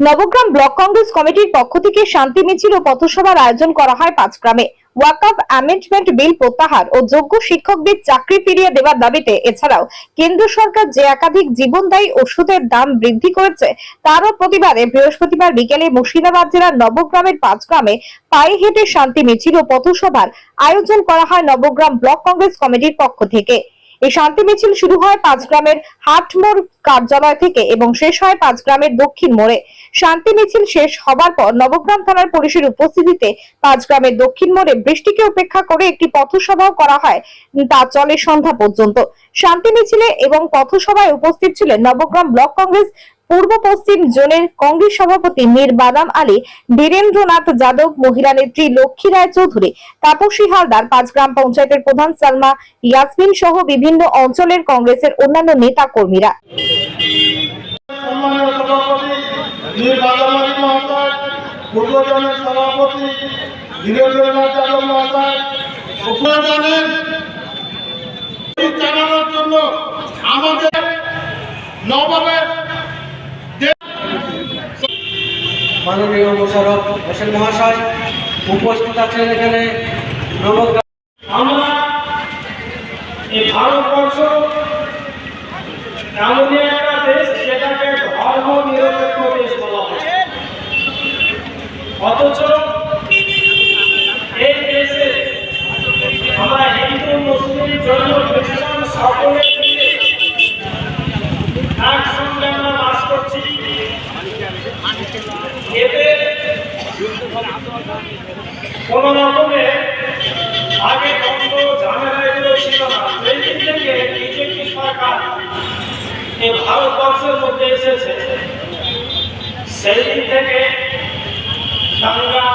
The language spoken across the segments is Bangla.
নবগ্রাম ব্লক কংগ্রেস কমিটির পক্ষ থেকে শান্তি মিছিল ও পথসভার আয়োজন করা হয় পাঁচগ্রামে। ওয়াকআপ অ্যামেন্ডমেন্ট বিল প্রত্যাহার ও যোগ্য শিক্ষকদের চাকরি ফিরিয়ে দেওয়ার দাবিতে এছাড়াও কেন্দ্র সরকার যে একাধিক জীবনদায়ী ওষুধের দাম বৃদ্ধি করেছে, তারও প্রতিবাদে বৃহস্পতিবার বিকেলে মুর্শিদাবাদ জেলার নবগ্রামের পাঁচগ্রামে পায়ে হেঁটে শান্তি মিছিল ও পথসভার আয়োজন করা হয় নবগ্রাম ব্লক কংগ্রেস কমিটির পক্ষ থেকে। এই শান্তি মিছিল শুরু হয় পাঁচগ্রামের হাটমোড় কার্যালয় থেকে এবং শেষ হয় পাঁচগ্রামের দক্ষিণ মোড়ে। শান্তি মিছিল শেষ হবার পর নবগ্রাম থানার পুলিশের উপস্থিতিতে পাঁচ গ্রামের দক্ষিণ মোড়ে বৃষ্টিকে উপেক্ষা করে একটি পথসভাও করা হয়, তা চলে সন্ধ্যা পর্যন্ত। শান্তি মিছিলে এবং পথসভায় উপস্থিত ছিলেন নবগ্রাম ব্লক কংগ্রেস পূর্ব পশ্চিম জোনের কংগ্রেস সভাপতি মীর বাদাম আলী, বীরেন্দ্রনাথ যাদব, মহিলা নেত্রী লক্ষ্মী রায় চৌধুরী, তাপসী হালদার পাঁচগ্রাম পঞ্চায়েতের প্রধান সালমা ইয়াসমিন সহ বিভিন্ন অঞ্চলের কংগ্রেসের অন্যান্য নেতা কর্মীরা আমাদের মাননীয় মোশারফ হোসেন মহাশয় উপস্থিত আছেন এখানে। আমরা এই ভারতবর্ষ এমনই একটা দেশ যেটাকে ধর্ম নিরপেক্ষ দেশ বলা হয়। অথচ এই দেশে আমরা হিন্দু, মুসলিম, জৈন, খ্রিস্টান সকলে মিলে একসঙ্গে আমরা বাস করছি এতে কোন রকমের আগে দ্বন্দ্ব ঝামেলা এগুলো ছিল না সেই দিন থেকে বিজেপি সরকার এই ভারতবর্ষের মধ্যে এসেছে সেই দিন থেকে দাঙ্গা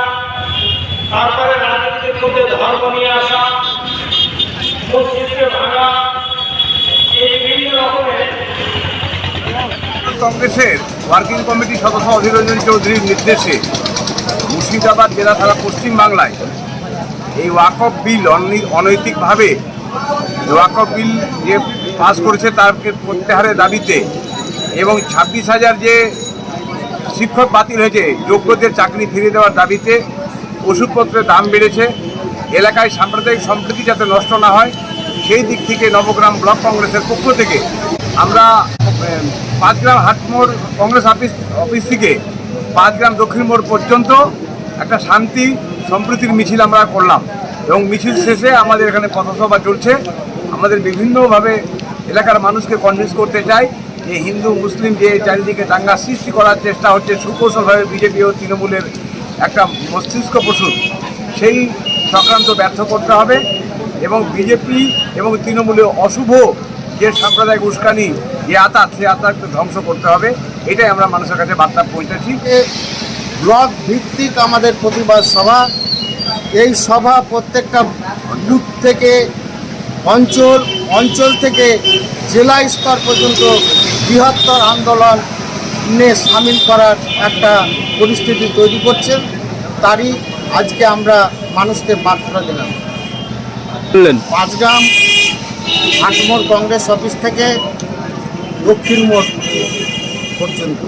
তারপরে রাজনীতির মধ্যে ধর্ম নিয়ে আসা মসজিদকে ভাঙা এই বিভিন্ন রকমের কংগ্রেসের ওয়ার্কিং কমিটির সদস্য অধীররঞ্জন চৌধুরীর নির্দেশে মুর্শিদাবাদ জেলা থানা পশ্চিম বাংলায় এই ওয়াকফ বিল অনৈ- অনৈতিকভাবে ওয়াকফ বিল যে পাস করেছে তাকে প্রত্যাহারের দাবিতে এবং ছাব্বিশ হাজার যে শিক্ষক বাতিল হয়েছে, যোগ্যদের চাকরি ফিরিয়ে দেওয়ার দাবিতে ওষুধপত্রের দাম বেড়েছে। এলাকায় সাম্প্রদায়িক সম্প্রীতি যাতে নষ্ট না হয়, সেই দিক থেকে নবগ্রাম ব্লক কংগ্রেসের পক্ষ থেকে আমরা পাঁচগ্রাম হাটমোড় কংগ্রেস অফিস অফিস থেকে পাঁচগ্রাম দক্ষিণ মোড় পর্যন্ত একটা শান্তি সম্প্রীতির মিছিল আমরা করলাম। এবং মিছিল শেষে আমাদের এখানে পথসভা চলছে। আমাদের বিভিন্নভাবে এলাকার মানুষকে কনভিন্স করতে চাই যে হিন্দু, মুসলিম যে চারিদিকে দাঙ্গা সৃষ্টি করার চেষ্টা হচ্ছে, সুকৌশলভাবে বিজেপি ও তৃণমূলের একটা মস্তিষ্ক প্রসূত, সেই চক্রান্ত ব্যর্থ করতে হবে। এবং বিজেপি এবং তৃণমূলের অশুভ যে সাম্প্রদায়িক উস্কানি যে আতাত সেই আতাতকে ধ্বংস করতে হবে এটাই আমরা মানুষের কাছে বার্তা পৌঁছেছি। ব্লক ভিত্তিক আমাদের প্রতিবাদ সভা। এই সভা প্রত্যেকটা বুথ থেকে অঞ্চল অঞ্চল থেকে জেলা স্তর পর্যন্ত বৃহত্তর আন্দোলনে সামিল করার একটা পরিস্থিতি তৈরি করছেন তারই আজকে আমরা মানুষকে বার্তা দিলাম। পাঁচগ্রাম হাটমোড় কংগ্রেস অফিস থেকে দক্ষিণ মোড় পর্যন্ত।